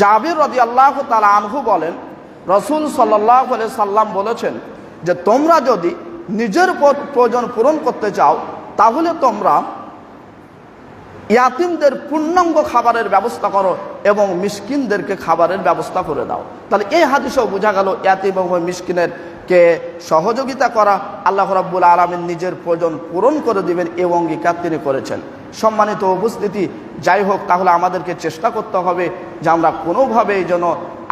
জাবির রদি আল্লাহ তালা আনহু বলেন, রসুল সাল্লাহ সাল্লাম বলেছেন যে, তোমরা যদি নিজের প্রয়োজন পূরণ করতে চাও, তাহলে তোমরা ইয়াতিমদের পূর্ণাঙ্গ খাবারের ব্যবস্থা করো এবং মিসকিনদেরকে খাবারের ব্যবস্থা করে দাও। তাহলে এই হাদিসেও বোঝা গেল, ইয়াতিম এবং মিসকিনের কে সহযোগিতা করা আল্লাহ রাব্বুল আলমিন নিজের প্রয়োজন পূরণ করে দিবেন এই অঙ্গীকার তিনি করেছেন। সম্মানিত উপস্থিতি, যাই হোক, তাহলে আমাদেরকে চেষ্টা করতে হবে যে আমরা কোনোভাবেই যেন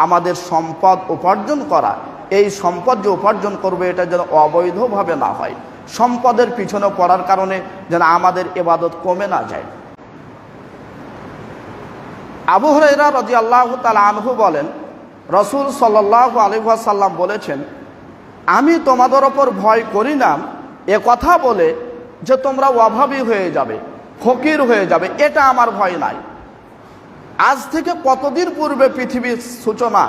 আমাদের সম্পদ উপার্জন করা, এই সম্পদ যে উপার্জন করবে এটা যেন অবৈধভাবে না হয়। সম্পদের পিছনে পড়ার কারণে যেন আমাদের এবাদত কমে না যায়। আবু হরাইরা রাজি আল্লাহ তালা আনহু বলেন, রসুল সাল্লাহ আলিহাসাল্লাম বলেছেন আমি তোমাদের ওপর ভয় করি না। এ কথা বলে যে তোমরা অভাবী হয়ে যাবে, ফকির হয়ে যাবে, এটা আমার ভয় নাই। আজ থেকে কতদিন পূর্বে পৃথিবীর সূচনা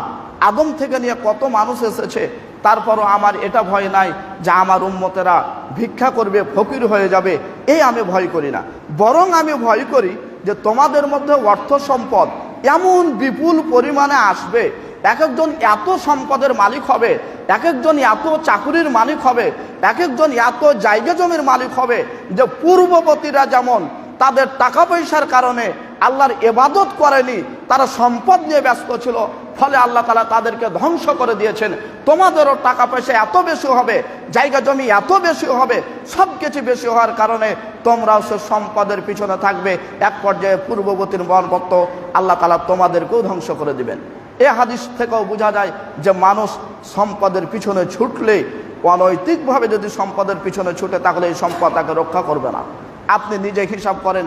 আদম থেকে নিয়ে কত মানুষ এসেছে, তারপরও আমার এটা ভয় নাই যে আমার উম্মতেরা ভিক্ষা করবে, ফকির হয়ে যাবে এই আমি ভয় করি না। বরং আমি ভয় করি যে তোমাদের মধ্যে অর্থ সম্পদ এমন বিপুল পরিমাণে আসবে এক একজন এত সম্পদের মালিক হবে, এক একজন এত চাকুরির মালিক হবে, এক একজন এত জায়গা জমির মালিক হবে যে পূর্ববর্তীরা যেমন তাদের টাকা পয়সার কারণে আল্লাহর এবাদত করেনি, তারা সম্পদ নিয়ে ব্যস্ত ছিল, ফলে আল্লাহ তালা তাদেরকে ধ্বংস করে দিয়েছেন। তোমাদেরও টাকা পয়সা এত বেশি হবে, জায়গা জমি এত বেশি হবে সব কিছু বেশি হওয়ার কারণে তোমরাও সে সম্পদের পিছনে থাকবে। এক পর্যায়ে পূর্ববর্তীর বনবত্ত আল্লাহ তালা তোমাদেরকেও ধ্বংস করে দিবেন। এ হাদিস থেকেও বোঝা যায় যে মানুষ সম্পদের পিছনে ছুটলে, অনৈতিকভাবে যদি সম্পদের পিছনে ছুটে, তাহলে এই সম্পদ তাকে রক্ষা করবে না। আপনি নিজে হিসাব করেন,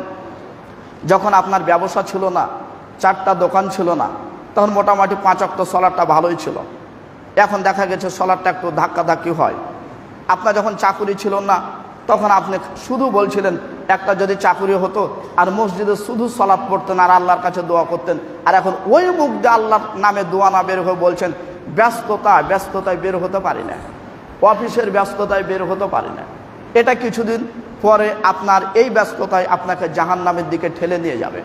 যখন আপনার ব্যবসা ছিল না, চারটা দোকান ছিল না, তখন মোটামুটি পাঁচ অক্ট সলারটা ভালোই ছিল। এখন দেখা গেছে সলারটা একটু ধাক্কাধাক্কি হয়। আপনার যখন চাকুরি ছিল না, তখন আপনি শুধু বলছিলেন একটা যদি চাকুরি হতো আর মসজিদে শুধু সলাপ পড়তেন আর আল্লাহর কাছে দোয়া করতেন, আর এখন ওই মুখ দিয়ে আল্লাহর নামে দোয়া না বের হয়ে বলছেন ব্যস্ততা ব্যস্ততায় বের হতে পারি না। অফিসের ব্যস্ততায় বের হতে পারি না। এটা কিছুদিন পরে আপনার এই ব্যস্ততায় আপনাকে জাহান নামের দিকে ঠেলে নিয়ে যাবে।